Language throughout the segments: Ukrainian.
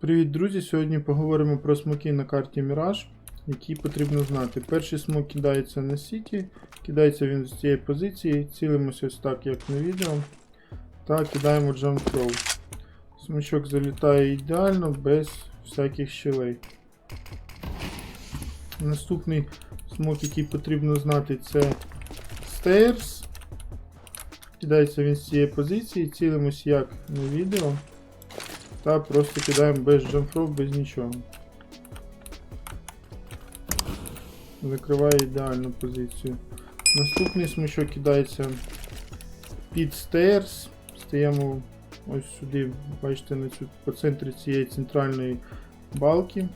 Привіт, друзі! Сьогодні поговоримо про смоки на карті Mirage, які потрібно знати. Перший смок кидається на Сіті, кидається він з цієї позиції, цілимося ось так, як на відео, та кидаємо Jump Throw. Смачок залітає ідеально, без всяких щелей. Наступний смок, який потрібно знати, це Stairs. Кидається він з цієї позиції, цілимось як на відео. Та просто кидаємо без джамфров, без нічого. Закриває ідеальну позицію. Наступний смичок кидається під стейрс. Стаємо ось сюди, бачите, на цю, по центрі цієї центральної балки.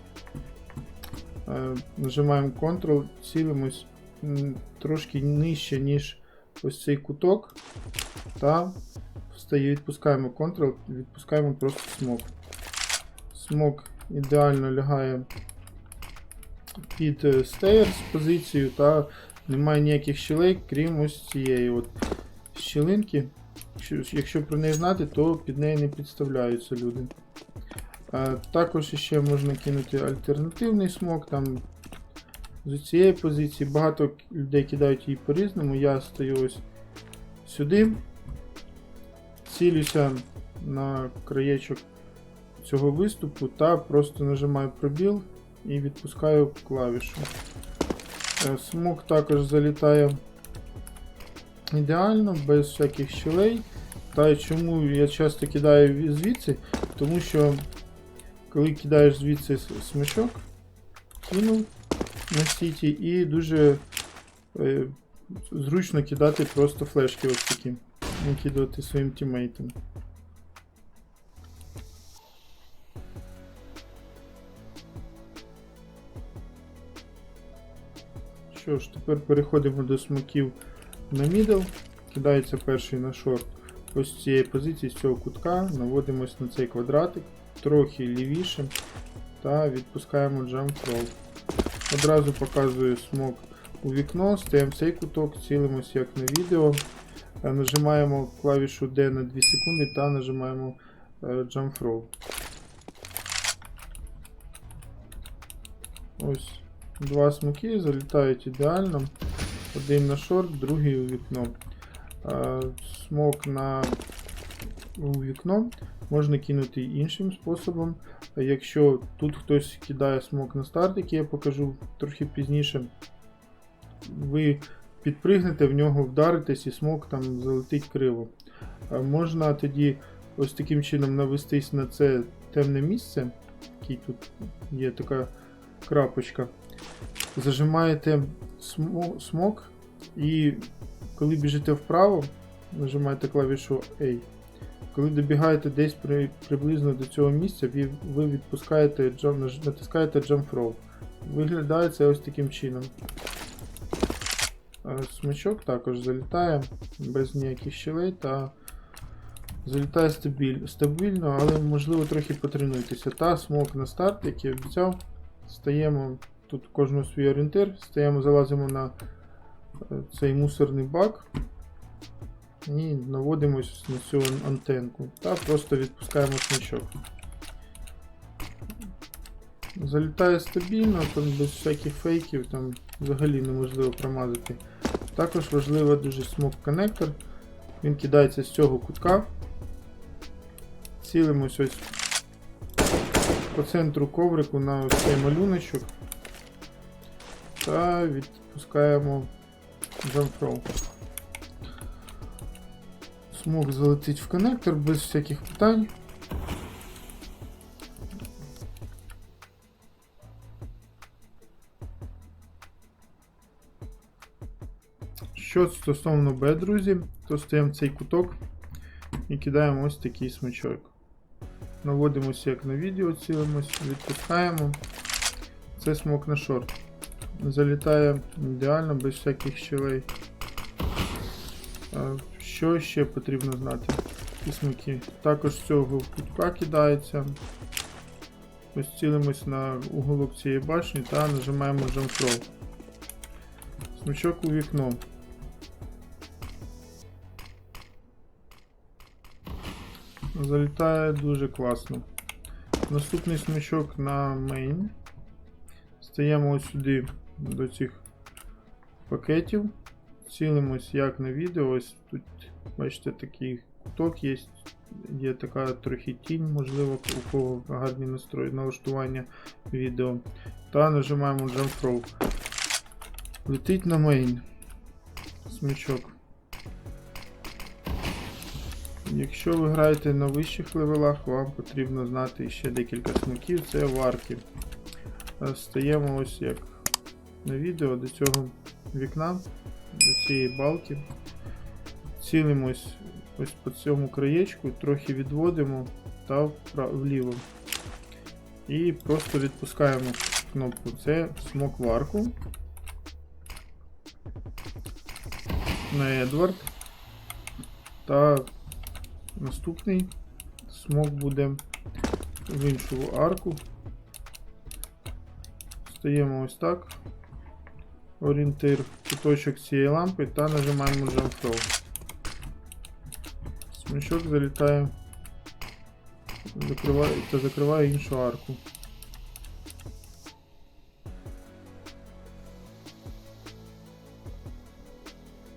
Е, нажимаємо Ctrl, цілимось трошки нижче, ніж ось цей куток. Та встає, відпускаємо Ctrl, відпускаємо просто смок. Смок ідеально лягає під е, стейрс позицію та немає ніяких щілей, крім ось цієї от щілинки. Якщо про неї знати, то під неї не підставляються люди. Е, Також ще можна кинути альтернативний смок. Там з цієї позиції багато людей кидають її по-різному. Я стою ось сюди цілюся на краєчок цього виступу та просто нажимаю пробіл і відпускаю клавішу. Е, Смок також залітає ідеально, без всяких щелей. Та чому я часто кидаю звідси? Тому що коли кидаєш звідси с- смичок, кинув на сіті і дуже е, зручно кидати просто флешки ось такі накидувати своїм тімейтам. Що ж, тепер переходимо до смоків на мідл. Кидається перший на шорт. Ось цієї позиції, з цього кутка, наводимось на цей квадратик, трохи лівіше та відпускаємо roll. Одразу показую смок у вікно, стаємо цей куток, цілимось як на відео. Е, Нажимаємо клавішу D на 2 секунди та нажимаємо е, Jump Throw. Ось два смоки залітають ідеально. Один на шорт, другий у вікно. Е, Смок на у вікно можна кинути іншим способом. Якщо тут хтось кидає смок на старт, який я покажу трохи пізніше, ви підпригнете в нього, вдаритесь і смок там залетить криво. Можна тоді ось таким чином навестись на це темне місце, який тут є така крапочка. Зажимаєте смок і коли біжите вправо, нажимаєте клавішу A. Коли добігаєте десь при, приблизно до цього місця, ви, відпускаєте натискаєте Jump Throw. Виглядає це ось таким чином. Е, Смичок також залітає без ніяких щелей та залітає стабіль, стабільно, але можливо трохи потренуйтеся. Та смок на старт, який я обіцяв. Стаємо, тут у кожного свій орієнтир, стаємо, залазимо на е, цей мусорний бак і наводимось на цю антенку. Та просто відпускаємо смичок. Залітає стабільно, там без всяких фейків, там взагалі неможливо промазати. Також важливий дуже смок коннектор. Він кидається з цього кутка. Цілимось ось по центру коврику на ось цей малюночок. Та відпускаємо джамфроу. Смок залетить в коннектор без всяких питань. Що стосовно Б, друзі, то стаємо цей куток і кидаємо ось такий смичок. Наводимося як на відео, цілимось, відпускаємо. Це смок на шорт. Залітає ідеально, без всяких щелей. Що ще потрібно знати? Ці. Також з цього кутка кидається. Ось цілимось на уголок цієї башні та нажимаємо Jump Throw. Смичок у вікно. Залітає дуже класно. Наступний смичок на мейн. Стаємо ось сюди до цих пакетів. Цілимось як на відео. Ось тут, бачите, такий куток є. Є така трохи тінь, можливо, у кого гарні настрої налаштування відео. Та нажимаємо Jump Rope. Летить на мейн. Смичок. Якщо ви граєте на вищих левелах, вам потрібно знати ще декілька смаків, це варки. Е, Стаємо ось як на відео до цього вікна, до цієї балки. Цілимось ось по цьому краєчку, трохи відводимо та вліво. І просто відпускаємо кнопку. Це смок варку. На Едвард. Та наступний смок буде в іншу арку. Стаємо ось так. Орієнтир куточок цієї лампи та нажимаємо Jump Throw. Смічок залітає закриває, та закриває іншу арку.